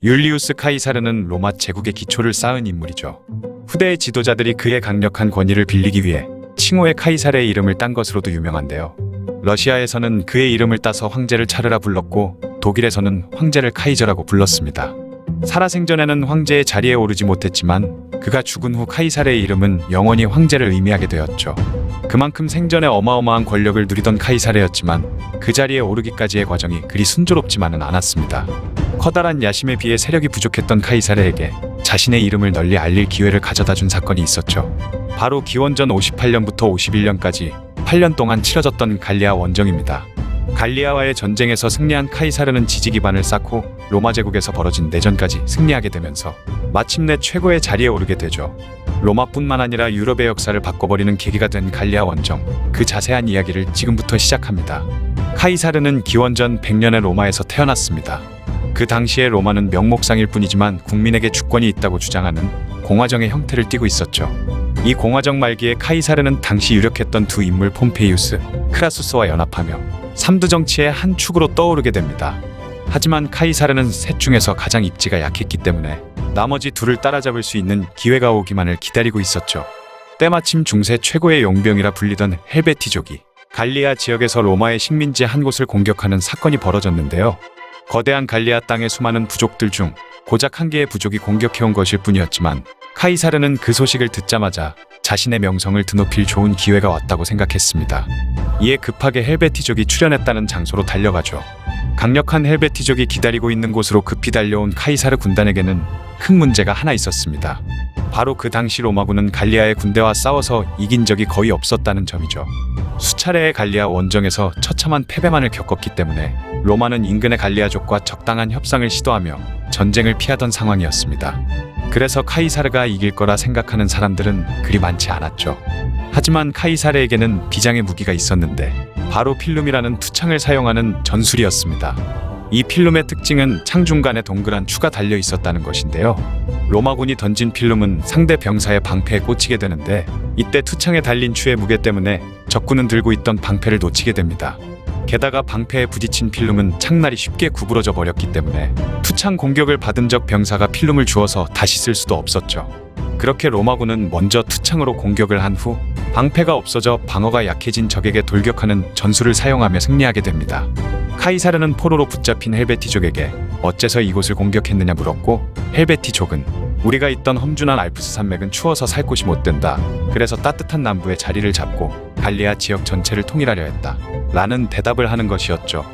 율리우스 카이사르는 로마 제국의 기초를 쌓은 인물이죠. 후대의 지도자들이 그의 강력한 권위를 빌리기 위해 칭호의 카이사르의 이름을 딴 것으로도 유명한데요. 러시아에서는 그의 이름을 따서 황제를 차르라 불렀고 독일에서는 황제를 카이저라고 불렀습니다. 살아생전에는 황제의 자리에 오르지 못했지만 그가 죽은 후 카이사르의 이름은 영원히 황제를 의미하게 되었죠. 그만큼 생전에 어마어마한 권력을 누리던 카이사르였지만 그 자리에 오르기까지의 과정이 그리 순조롭지만은 않았습니다. 커다란 야심에 비해 세력이 부족했던 카이사르에게 자신의 이름을 널리 알릴 기회를 가져다 준 사건이 있었죠. 바로 기원전 58년부터 51년까지 8년 동안 치러졌던 갈리아 원정입니다. 갈리아와의 전쟁에서 승리한 카이사르는 지지 기반을 쌓고 로마 제국에서 벌어진 내전까지 승리하게 되면서 마침내 최고의 자리에 오르게 되죠. 로마뿐만 아니라 유럽의 역사를 바꿔버리는 계기가 된 갈리아 원정. 그 자세한 이야기를 지금부터 시작합니다. 카이사르는 기원전 100년의 로마에서 태어났습니다. 그 당시의 로마는 명목상일 뿐이지만 국민에게 주권이 있다고 주장하는 공화정의 형태를 띠고 있었죠. 이 공화정 말기에 카이사르는 당시 유력했던 두 인물 폼페이우스, 크라수스와 연합하며 삼두 정치의 한 축으로 떠오르게 됩니다. 하지만 카이사르는 셋 중에서 가장 입지가 약했기 때문에 나머지 둘을 따라잡을 수 있는 기회가 오기만을 기다리고 있었죠. 때마침 중세 최고의 용병이라 불리던 헬베티족이 갈리아 지역에서 로마의 식민지 한 곳을 공격하는 사건이 벌어졌는데요. 거대한 갈리아 땅의 수많은 부족들 중 고작 한 개의 부족이 공격해온 것일 뿐이었지만 카이사르는 그 소식을 듣자마자 자신의 명성을 드높일 좋은 기회가 왔다고 생각했습니다. 이에 급하게 헬베티족이 출현했다는 장소로 달려가죠. 강력한 헬베티족이 기다리고 있는 곳으로 급히 달려온 카이사르 군단에게는 큰 문제가 하나 있었습니다. 바로 그 당시 로마군은 갈리아의 군대와 싸워서 이긴 적이 거의 없었다는 점이죠. 수차례의 갈리아 원정에서 처참한 패배만을 겪었기 때문에 로마는 인근의 갈리아족과 적당한 협상을 시도하며 전쟁을 피하던 상황이었습니다. 그래서 카이사르가 이길 거라 생각하는 사람들은 그리 많지 않았죠. 하지만 카이사르에게는 비장의 무기가 있었는데 바로 필름이라는 투창을 사용하는 전술이었습니다. 이 필름의 특징은 창 중간에 동그란 추가 달려 있었다는 것인데요. 로마군이 던진 필름은 상대 병사의 방패에 꽂히게 되는데 이때 투창에 달린 추의 무게 때문에 적군은 들고 있던 방패를 놓치게 됩니다. 게다가 방패에 부딪힌 필름은 창날이 쉽게 구부러져 버렸기 때문에 투창 공격을 받은 적 병사가 필름을 주어서 다시 쓸 수도 없었죠. 그렇게 로마군은 먼저 투창으로 공격을 한 후 방패가 없어져 방어가 약해진 적에게 돌격하는 전술을 사용하며 승리하게 됩니다. 카이사르는 포로로 붙잡힌 헬베티족에게 어째서 이곳을 공격했느냐 물었고 헬베티족은 우리가 있던 험준한 알프스 산맥은 추워서 살 곳이 못 된다. 그래서 따뜻한 남부에 자리를 잡고 갈리아 지역 전체를 통일하려 했다. 라는 대답을 하는 것이었죠.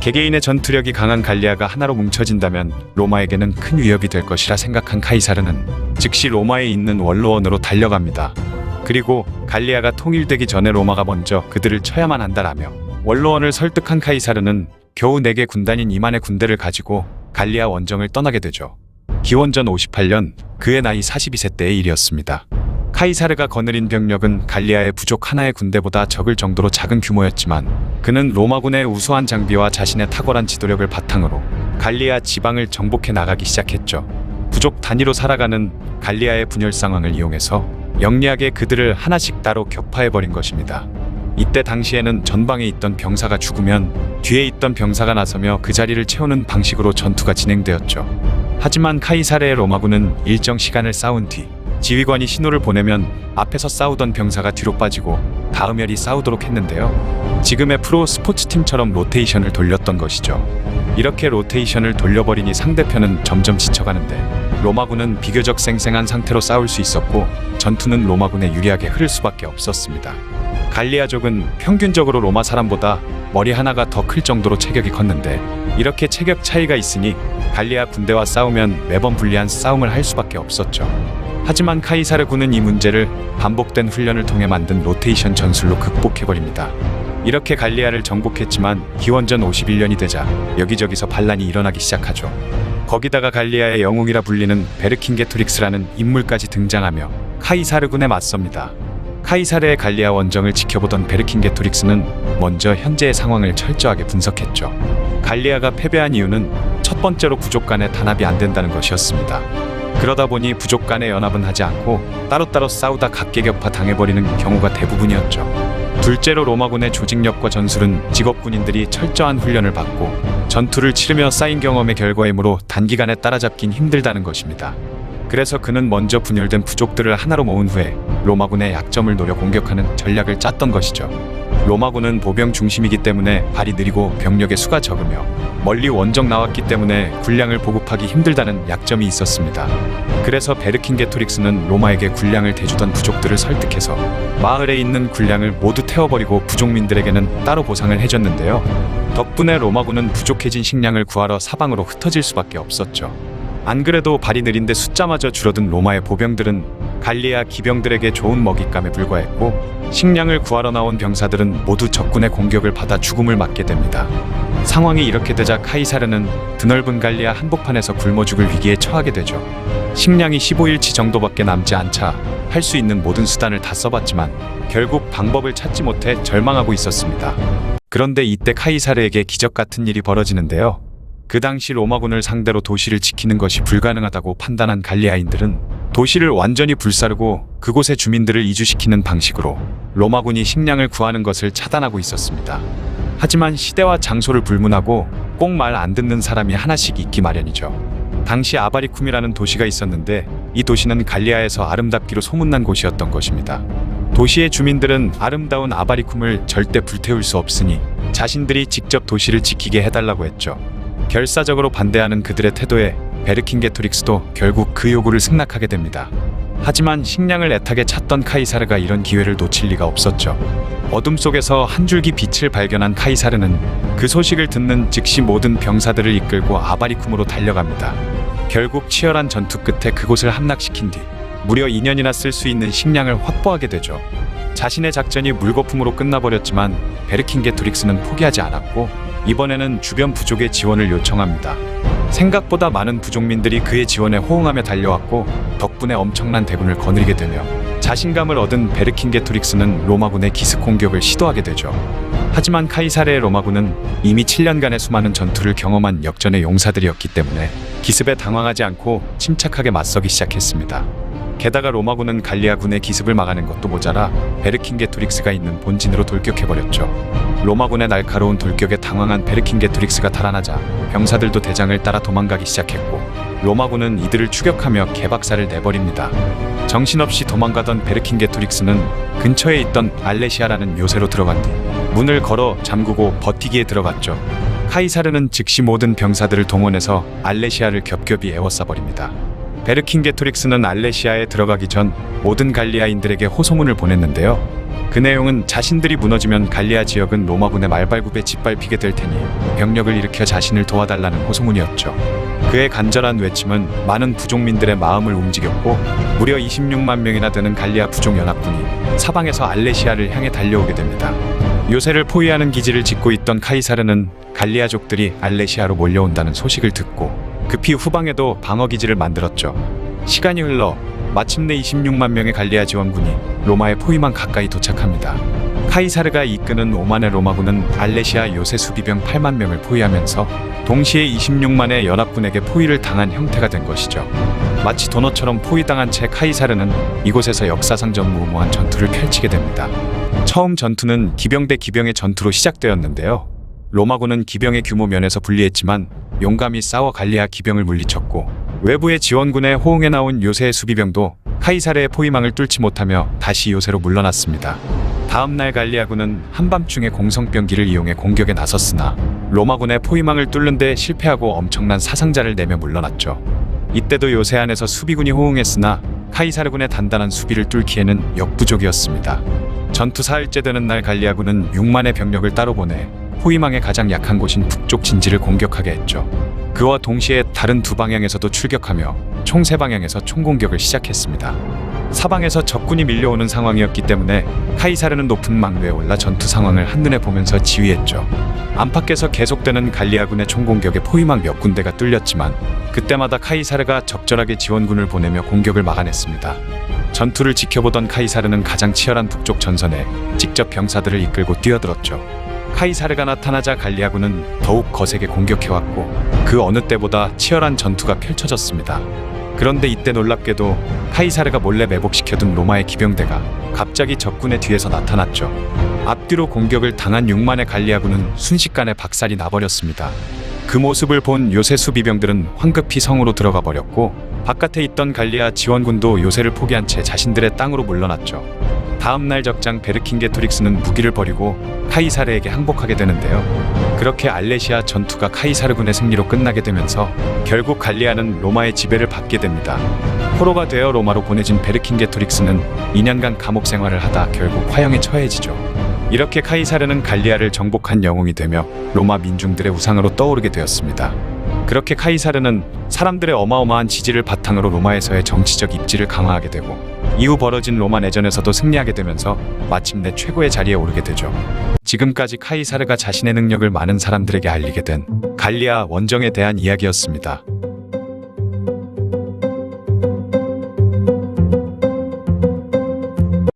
개개인의 전투력이 강한 갈리아가 하나로 뭉쳐진다면 로마에게는 큰 위협이 될 것이라 생각한 카이사르는 즉시 로마에 있는 원로원으로 달려갑니다. 그리고 갈리아가 통일되기 전에 로마가 먼저 그들을 쳐야만 한다라며 원로원을 설득한 카이사르는 겨우 4개 군단인 2만의 군대를 가지고 갈리아 원정을 떠나게 되죠. 기원전 58년 그의 나이 42세 때의 일이었습니다. 카이사르가 거느린 병력은 갈리아의 부족 하나의 군대보다 적을 정도로 작은 규모였지만 그는 로마군의 우수한 장비와 자신의 탁월한 지도력을 바탕으로 갈리아 지방을 정복해 나가기 시작했죠. 부족 단위로 살아가는 갈리아의 분열 상황을 이용해서 영리하게 그들을 하나씩 따로 격파해버린 것입니다. 이때 당시에는 전방에 있던 병사가 죽으면 뒤에 있던 병사가 나서며 그 자리를 채우는 방식으로 전투가 진행되었죠. 하지만 카이사르의 로마군은 일정 시간을 싸운 뒤 지휘관이 신호를 보내면 앞에서 싸우던 병사가 뒤로 빠지고 다음 열이 싸우도록 했는데요. 지금의 프로 스포츠팀처럼 로테이션을 돌렸던 것이죠. 이렇게 로테이션을 돌려버리니 상대편은 점점 지쳐가는데 로마군은 비교적 쌩쌩한 상태로 싸울 수 있었고 전투는 로마군에 유리하게 흐를 수밖에 없었습니다. 갈리아족은 평균적으로 로마 사람보다 머리 하나가 더 클 정도로 체격이 컸는데 이렇게 체격 차이가 있으니 갈리아 군대와 싸우면 매번 불리한 싸움을 할 수밖에 없었죠. 하지만 카이사르 군은 이 문제를 반복된 훈련을 통해 만든 로테이션 전술로 극복해버립니다. 이렇게 갈리아를 정복했지만 기원전 51년이 되자 여기저기서 반란이 일어나기 시작하죠. 거기다가 갈리아의 영웅이라 불리는 베르킨게토릭스라는 인물까지 등장하며 카이사르군에 맞섭니다. 카이사르의 갈리아 원정을 지켜보던 베르킨 게토릭스는 먼저 현재의 상황을 철저하게 분석했죠. 갈리아가 패배한 이유는 첫 번째로 부족 간의 단합이 안 된다는 것이었습니다. 그러다 보니 부족 간의 연합은 하지 않고 따로따로 싸우다 각계격파 당해버리는 경우가 대부분이었죠. 둘째로 로마군의 조직력과 전술은 직업 군인들이 철저한 훈련을 받고 전투를 치르며 쌓인 경험의 결과이므로 단기간에 따라잡긴 힘들다는 것입니다. 그래서 그는 먼저 분열된 부족들을 하나로 모은 후에 로마군의 약점을 노려 공격하는 전략을 짰던 것이죠. 로마군은 보병 중심이기 때문에 발이 느리고 병력의 수가 적으며 멀리 원정 나왔기 때문에 군량을 보급하기 힘들다는 약점이 있었습니다. 그래서 베르킨게토릭스는 로마에게 군량을 대주던 부족들을 설득해서 마을에 있는 군량을 모두 태워버리고 부족민들에게는 따로 보상을 해줬는데요. 덕분에 로마군은 부족해진 식량을 구하러 사방으로 흩어질 수밖에 없었죠. 안 그래도 발이 느린데 숫자마저 줄어든 로마의 보병들은 갈리아 기병들에게 좋은 먹잇감에 불과했고 식량을 구하러 나온 병사들은 모두 적군의 공격을 받아 죽음을 맞게 됩니다. 상황이 이렇게 되자 카이사르는 드넓은 갈리아 한복판에서 굶어 죽을 위기에 처하게 되죠. 식량이 15일치 정도밖에 남지 않자 할 수 있는 모든 수단을 다 써봤지만 결국 방법을 찾지 못해 절망하고 있었습니다. 그런데 이때 카이사르에게 기적 같은 일이 벌어지는데요. 그 당시 로마군을 상대로 도시를 지키는 것이 불가능하다고 판단한 갈리아인들은 도시를 완전히 불사르고 그곳의 주민들을 이주시키는 방식으로 로마군이 식량을 구하는 것을 차단하고 있었습니다. 하지만 시대와 장소를 불문하고 꼭 말 안 듣는 사람이 하나씩 있기 마련이죠. 당시 아바리쿰이라는 도시가 있었는데 이 도시는 갈리아에서 아름답기로 소문난 곳이었던 것입니다. 도시의 주민들은 아름다운 아바리쿰을 절대 불태울 수 없으니 자신들이 직접 도시를 지키게 해달라고 했죠. 결사적으로 반대하는 그들의 태도에 베르킨게토릭스도 결국 그 요구를 승낙하게 됩니다. 하지만 식량을 애타게 찾던 카이사르가 이런 기회를 놓칠 리가 없었죠. 어둠 속에서 한 줄기 빛을 발견한 카이사르는 그 소식을 듣는 즉시 모든 병사들을 이끌고 아바리쿰으로 달려갑니다. 결국 치열한 전투 끝에 그곳을 함락시킨 뒤 무려 2년이나 쓸 수 있는 식량을 확보하게 되죠. 자신의 작전이 물거품으로 끝나버렸지만 베르킨게토릭스는 포기하지 않았고 이번에는 주변 부족의 지원을 요청합니다. 생각보다 많은 부족민들이 그의 지원에 호응하며 달려왔고 덕분에 엄청난 대군을 거느리게 되며 자신감을 얻은 베르킨게토릭스는 로마군의 기습 공격을 시도하게 되죠. 하지만 카이사르의 로마군은 이미 7년간의 수많은 전투를 경험한 역전의 용사들이었기 때문에 기습에 당황하지 않고 침착하게 맞서기 시작했습니다. 게다가 로마군은 갈리아군의 기습을 막아낸 것도 모자라 베르킨게토릭스가 있는 본진으로 돌격해버렸죠. 로마군의 날카로운 돌격에 당황한 베르킨게토릭스가 달아나자 병사들도 대장을 따라 도망가기 시작했고 로마군은 이들을 추격하며 개박살을 내버립니다. 정신없이 도망가던 베르킨게토릭스는 근처에 있던 알레시아라는 요새로 들어간 뒤 문을 걸어 잠그고 버티기에 들어갔죠. 카이사르는 즉시 모든 병사들을 동원해서 알레시아를 겹겹이 에워싸버립니다. 베르킨 게토릭스는 알레시아에 들어가기 전 모든 갈리아인들에게 호소문을 보냈는데요. 그 내용은 자신들이 무너지면 갈리아 지역은 로마군의 말발굽에 짓밟히게 될 테니 병력을 일으켜 자신을 도와달라는 호소문이었죠. 그의 간절한 외침은 많은 부족민들의 마음을 움직였고 무려 26만 명이나 되는 갈리아 부족 연합군이 사방에서 알레시아를 향해 달려오게 됩니다. 요새를 포위하는 기지를 짓고 있던 카이사르는 갈리아족들이 알레시아로 몰려온다는 소식을 듣고 급히 후방에도 방어 기지를 만들었죠. 시간이 흘러 마침내 26만 명의 갈리아 지원군이 로마의 포위만 가까이 도착합니다. 카이사르가 이끄는 오만의 로마군은 알레시아 요새 수비병 8만 명을 포위하면서 동시에 26만의 연합군에게 포위를 당한 형태가 된 것이죠. 마치 도너처럼 포위당한 채 카이사르는 이곳에서 역사상 전무후무한 전투를 펼치게 됩니다. 처음 전투는 기병 대 기병의 전투로 시작되었는데요. 로마군은 기병의 규모 면에서 불리했지만 용감히 싸워 갈리아 기병을 물리쳤고 외부의 지원군에 호응해 나온 요새의 수비병도 카이사르의 포위망을 뚫지 못하며 다시 요새로 물러났습니다. 다음 날 갈리아군은 한밤중에 공성병기를 이용해 공격에 나섰으나 로마군의 포위망을 뚫는 데 실패하고 엄청난 사상자를 내며 물러났죠. 이때도 요새 안에서 수비군이 호응했으나 카이사르군의 단단한 수비를 뚫기에는 역부족이었습니다. 전투 사흘째 되는 날 갈리아군은 6만의 병력을 따로 보내 포위망의 가장 약한 곳인 북쪽 진지를 공격하게 했죠. 그와 동시에 다른 두 방향에서도 출격하며 총 세 방향에서 총공격을 시작했습니다. 사방에서 적군이 밀려오는 상황이었기 때문에 카이사르는 높은 망 위에 올라 전투 상황을 한눈에 보면서 지휘했죠. 안팎에서 계속되는 갈리아군의 총공격에 포위망 몇 군데가 뚫렸지만 그때마다 카이사르가 적절하게 지원군을 보내며 공격을 막아냈습니다. 전투를 지켜보던 카이사르는 가장 치열한 북쪽 전선에 직접 병사들을 이끌고 뛰어들었죠. 카이사르가 나타나자 갈리아군은 더욱 거세게 공격해왔고 그 어느 때보다 치열한 전투가 펼쳐졌습니다. 그런데 이때 놀랍게도 카이사르가 몰래 매복시켜둔 로마의 기병대가 갑자기 적군의 뒤에서 나타났죠. 앞뒤로 공격을 당한 6만의 갈리아군은 순식간에 박살이 나버렸습니다. 그 모습을 본 요새 수비병들은 황급히 성으로 들어가 버렸고 바깥에 있던 갈리아 지원군도 요새를 포기한 채 자신들의 땅으로 물러났죠. 다음 날 적장 베르킨게토릭스는 무기를 버리고 카이사르에게 항복하게 되는데요. 그렇게 알레시아 전투가 카이사르군의 승리로 끝나게 되면서 결국 갈리아는 로마의 지배를 받게 됩니다. 포로가 되어 로마로 보내진 베르킨게토릭스는 2년간 감옥 생활을 하다 결국 화형에 처해지죠. 이렇게 카이사르는 갈리아를 정복한 영웅이 되며 로마 민중들의 우상으로 떠오르게 되었습니다. 그렇게 카이사르는 사람들의 어마어마한 지지를 바탕으로 로마에서의 정치적 입지를 강화하게 되고 이후 벌어진 로마 내전에서도 승리하게 되면서 마침내 최고의 자리에 오르게 되죠. 지금까지 카이사르가 자신의 능력을 많은 사람들에게 알리게 된 갈리아 원정에 대한 이야기였습니다.